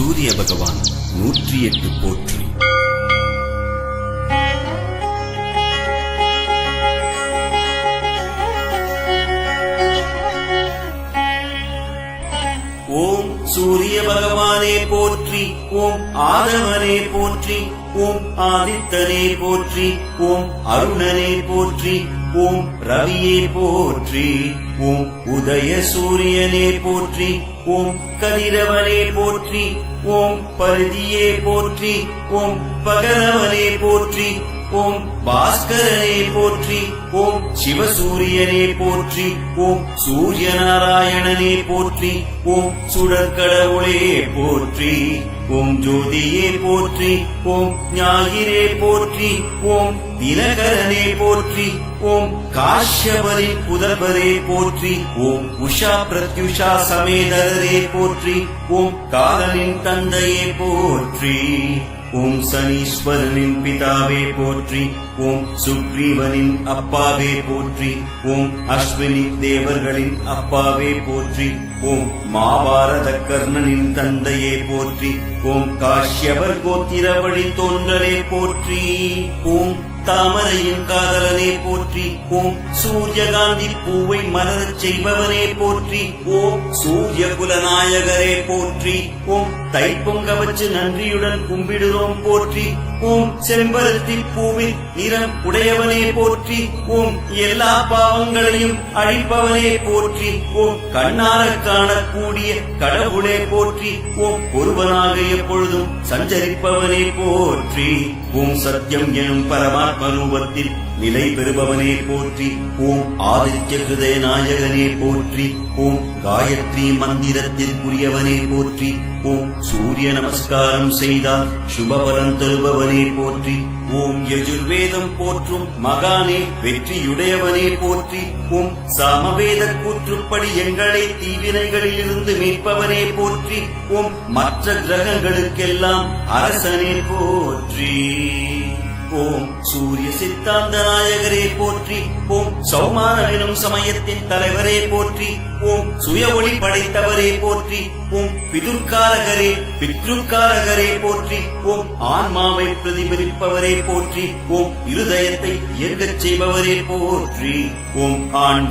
சூரிய பகவான் நூற்றி எட்டு போற்றி. ஓம் சூரிய பகவானே போற்றி ஓம் ஆதவனே போற்றி ஓம் ஆதித்தனே போற்றி ஓம் அருணனே போற்றி ஓம் ரவியே போற்றி. ஓம் உதய சூரியனே போற்றி ஓம் கதிரவனே போற்றி ஓம் பருதியே போற்றி ஓம் பகலவனே போற்றி ஓம் பாஸ்கரனே போற்றி ஓம் சிவசூரியனே போற்றி ஓம் சூரிய நாராயணனே போற்றி ஓம் சுடற்கடவுளே போற்றி. ஓம் ஜோதியே போற்றி ஓம் ஞாயிறே போற்றி ஓம் தினகரனே போற்றி ஓம் காஷ்யபரி புதல்வரே போற்றி ஓம் உஷா பிரத்யுஷா சமேதரே போற்றி ஓம் காலனின் தந்தையே போற்றி. ஓம் சனீஸ்வரனின் பிதாவே போற்றி ஓம் சுக்ரீவனின் அப்பாவே போற்றி ஓம் அஸ்வினி தேவர்களின் அப்பாவே போற்றி ஓம் மாபாரத கர்ணனின் தந்தையே போற்றி ஓம் காஷ்யவர் கோத்திர வழி தோன்றலே போற்றி ஓம் தாமரையின் காதலனே போற்றி ஓம் சூரியகாந்தி பூவை மலரச் செய்பவனே போற்றி ஓம் சூரிய குலநாயகரே போற்றி ஓம் தைப்பொங்க வச்சு நன்றியுடன் கும்பிடுறோம் போற்றி ஓம் செம்பருத்தி பூவின் நிறம் உடையவனே போற்றி ஓம் எல்லா பாவங்களையும் அழிப்பவனே போற்றி ஓம் கண்ணார காணக்கூடிய கடவுளே போற்றி ஓம் ஒருவனாக எப்பொழுதும் சஞ்சரிப்பவனே போற்றி ஓம் சத்தியம் எனும் பரமாத்ம ரூபத்தில் நிலை பெறுபவனே போற்றி ஓம் ஆதித்ய ஹிருதய நாயகனே போற்றி ஓம் காயத்ரி மந்திரத்திற்குரியவனே போற்றி ஓம் சூரிய நமஸ்காரம் செய்தால் சுபபலம் தருபவனே போற்றி ஓம் யஜுர்வேதம் போற்றும் மகானே வெற்றியுடையவனே போற்றி ஓம் சமவேத கூற்றுப்படி எங்களை தீவினைகளிலிருந்து மீட்பவனே போற்றி ஓம் மற்ற கிரகங்களுக்கெல்லாம் அரசனே போற்றி. ஓம். சூரிய சித்தாந்த நாயகரே போற்றி. ஓம். சௌமான சமயத்தின் தலைவரே போற்றி. ஓம் சுய ஒளி படைத்தவரே போற்றி ஓம் பிதுர்காரகரே பித்ருக்காரகரே போற்றி ஓம் ஆன்மாவை பிரதிபலிப்பவரே போற்றி ஓம் இருதயத்தை இயங்கச் செய்பவரே போற்றி ஓம் ஆண்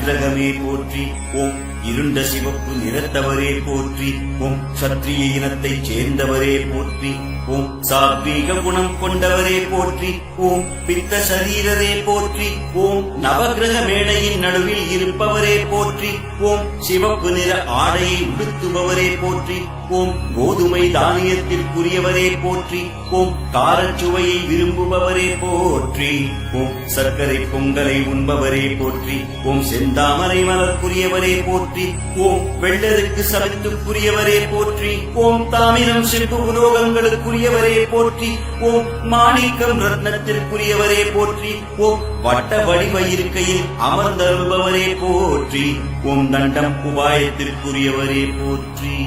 போற்றி ஓம் இருண்ட சிவப்பு நிறத்தவரே போற்றி ஓம் சத்திரிய இனத்தைச் சேர்ந்தவரே போற்றி ஓம் சாத்வீக குணம் கொண்டவரே போற்றி ஓம் பித்த சரீரரே போற்றி ஓம் நவகிரக மேடையின் நடுவில் இருப்பவரே போற்றி ஓம் சிவப்பு நிற ஆடையை உடுத்துபவரே போற்றி ஓம் கோதுமை தானியத்திற்குரியவரே போற்றி. ஓம் காரச்சுவையை விரும்புபவரே போற்றி. ஓம் சர்க்கரை பொங்கலை உண்பவரே போற்றி. ஓம் செந்தாமரை மலர்க்குரியவரே போற்றி. ஓம் வெள்ளருக்கு சமைத்துக்குரியவரே போற்றி. ஓம் தாமிரம் சிற்பு உலோகங்களுக்குரியவரே போற்றி. ஓம் மாணிக்கம் ரத்னத்திற்குரியவரே போற்றி. ஓம் வட்ட வடிவ இருக்கையில் அமர்ந்தருபவரே போற்றி. ஓம் தண்டம் உபாயத்திற்குரியவரே போற்றி.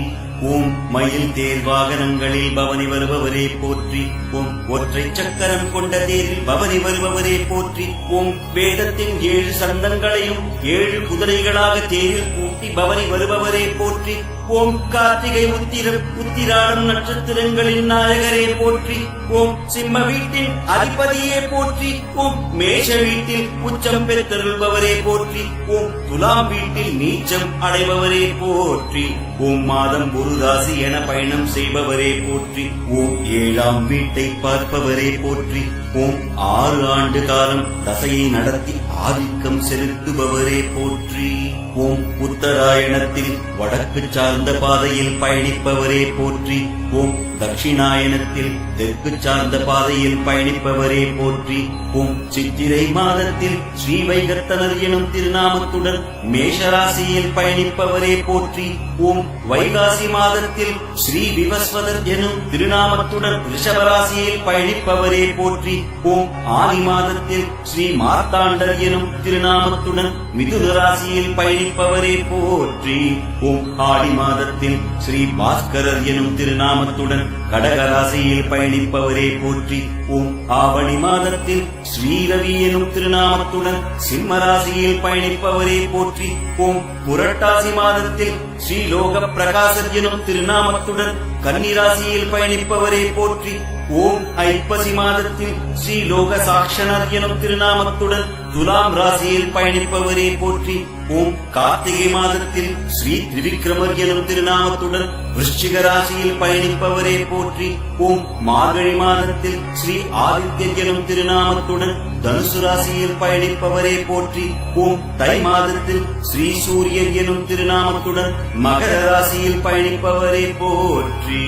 ஓம் மயில் தேர் வாகனங்களில் பவனி வருபவரே போற்றி. ஓம் ஒற்றை சக்கரம் கொண்ட தேரில் பவனி வருபவரே போற்றி. ஓம் வேதத்தின் ஏழு சந்தங்களையும் ஏழு குதிரைகளாக தேரில் கூட்டி பவனி வருபவரே போற்றி. ஓம் கார்த்திகை உத்திரம் உத்திராடம் நட்சத்திரங்களின் நாயகரே போற்றி ஓம் சிம்ம வீட்டின் அதிபதியே போற்றி ஓம் மேஷ வீட்டில் உச்சம் பெற்றருள்பவரே போற்றி ஓம் துலாம் வீட்டில் நீச்சம் அடைபவரே போற்றி ஓம் மாதம் ஒரு ராசி என பயணம் செய்பவரே போற்றி ஓம் ஏழாம் வீட்டை பார்ப்பவரே போற்றி ஓம் ஆறு ஆண்டு காலம் தசையை நடத்தி ஆதிக்கம் செலுத்துபவரே போற்றி. ஓம் உத்தராயணத்தில் வடக்கு சார்ந்த பாதையில் பயணிப்பவரே போற்றி. ஓம் தட்சிணாயனத்தில் தெற்கு சார்ந்த பாதையில் பயணிப்பவரே போற்றி. ஓம் சித்திரை மாதத்தில் ஸ்ரீவைகத்தனர் எனும் திருநாமத்துடன் மேஷராசியில் பயணிப்பவரே போற்றி. ஓம் வைகாசி மாதத்தில் ஸ்ரீ விவஸ்வதர் எனும் திருநாமத்துடன் ரிஷபராசியில் பயணிப்பவரே போற்றி. ஓம் ஆதி மாதத்தில் ஸ்ரீ மார்த்தாண்டர் எனும் திருநாமத்துடன் மிதுன ராசியில் பயணிப்பவரே போற்றி. ஓம் ஆடி மாதத்தில் ஸ்ரீ பாஸ்கரர் எனும் திருநாமத்துடன் கடகராசியில் பயணிப்பவரே போற்றி உம் ஆவணி மாதத்தில் ஸ்ரீரவி எனும் திருநாமத்துடன் சிம்மராசியில் பயணிப்பவரே போற்றி உம் புரட்டாசி மாதத்தில் ஸ்ரீலோக பிரகாசர் எனும் திருநாமத்துடன் கன்னிராசியில் பயணிப்பவரே போற்றி ஓம் ஐப்பசி மாதத்தில் ஸ்ரீலோக சாட்சணர் எனும் திருநாமத்துடன் துலாம் ராசியில் பயணிப்பவரே போற்றி ஓம் கார்த்திகை மாதத்தில் ஸ்ரீ திரிவிக்ரமர் எனும் திருநாமத்துடன் விருச்சிக ராசியில் பயணிப்பவரே போற்றி ஓம் மார்கழி மாதத்தில் ஸ்ரீ ஆதித்யன் எனும் திருநாமத்துடன் தனுசு ராசியில் பயணிப்பவரே போற்றி ஓம் தை மாதத்தில் ஸ்ரீ சூரியன் எனும் திருநாமத்துடன் மகர ராசியில் பயணிப்பவரே போற்றி.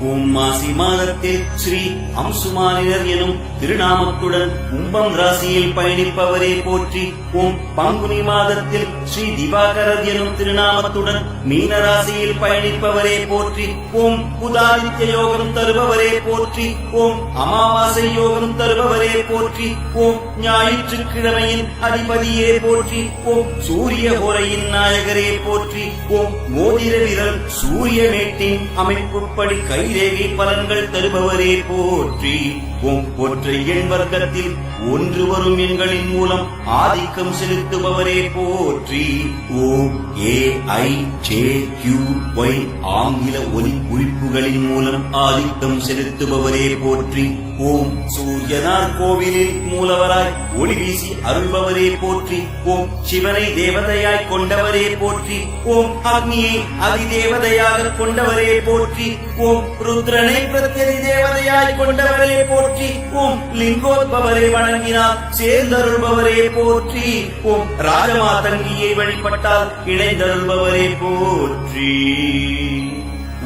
ஓம் மாசி மாதத்தில் ஸ்ரீ அம்சுமானினர் எனும் திருநாமத்துடன் கும்பம் ராசியில் பயணிப்பவரே போற்றி ஓம் பங்குனி மாதத்தில் ஸ்ரீ திவாகரர் எனும் திருநாமத்துடன் மீன ராசியில் பயணிப்பவரே போற்றி ஓம் புதாதித்ய யோகம் தருபவரே போற்றி ஓம் அமாவாசை யோகம் தருபவரே போற்றி ஓம் ஞாயிற்றுக்கிழமையின் அதிபதியே போற்றி ஓம் சூரிய ஹோரையின் நாயகரே போற்றி ஓம் மோதிர விரல் சூரிய மேட்டின் அமைப்புப்படி கைரேகை பலன்கள் தருபவரே போற்றி. ஒற்றை எண் வர்க்கத்தில் ஒன்று வரும் எண்களின் மூலம் ஆதிக்கம் செலுத்துபவரே போற்றி. ஓம் A I J Q Y ஆங்கில ஒலி குறிப்புகளின் மூலம் ஆதிக்கம் செலுத்துபவரே போற்றி. ஓம் சூரியனார் கோவிலில் மூலவராய் ஒளி வீசி அருள்பவரே போற்றி. ஓம் சிவனை தேவதையாய் கொண்டவரே போற்றி. ஓம் அக்னியை அதிதேவதையாக கொண்டவரே போற்றி. ஓம் ருத்ரனை பிரத்யதி தேவதையாய் கொண்டவரே போற்றி. போற்றி ஓம் லிங்கோத்பவரை வணங்கினார். சேர்ந்தருள்பவரே போற்றி ஓம் ராஜமாதங்கியை வழிபட்டால் இணைந்தருள்பவரே போற்றி.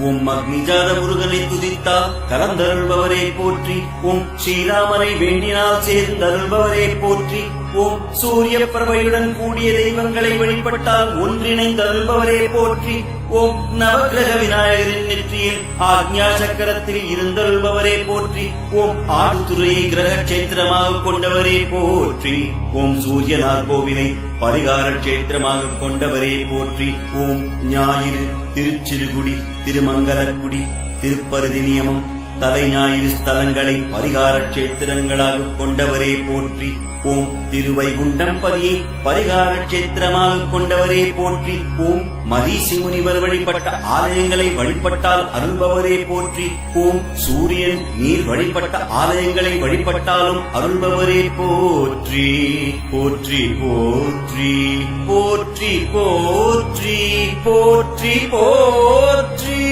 உம் அக்னிஜாத முருகனை துதித்தால் கலந்தருள்பவரே போற்றி. உம் ஸ்ரீராமனை வேண்டினால் சேர்ந்தருள்பவரே போற்றி. ஓம் சூரிய பிரபையுடன் கூடிய தெய்வங்களை வழிபட்டால் ஒன்றிணைந்த அல்பவரே போற்றி. ஓம் நவகிரக விநாயகரின் நெற்றியில் ஆக்ஞா சக்கரத்தில் இருந்தருள்பவரே போற்றி. ஓம் ஆடுதுறையை கிரக கஷேத்திரமாக கொண்டவரே போற்றி. ஓம் சூரியனார் கோவிலை பரிகார கஷேத்திரமாக கொண்டவரே போற்றி. ஓம் ஞாயிறு திருச்சிறுகுடி திருமங்கலக்குடி திருப்பருதி நியமம் தலை ஞாயிறு ஸ்தலங்களை பரிகார கஷேத்திரங்களாக கொண்டவரே போற்றி. ஓம் திருவைகுண்டம் பதியை பரிகார கஷேத்திரமாக கொண்டவரே போற்றி. ஓம் மதீசி முனிவர் வழிபட்ட ஆலயங்களை வழிபட்டால் அருள்பவரே போற்றி. ஓம் சூரியன் நீர் வழிபட்ட ஆலயங்களை வழிபட்டாலும் அருள்பவரே போற்றி. போற்றி போற்றி போற்றி போற்றி போற்றி போற்றி.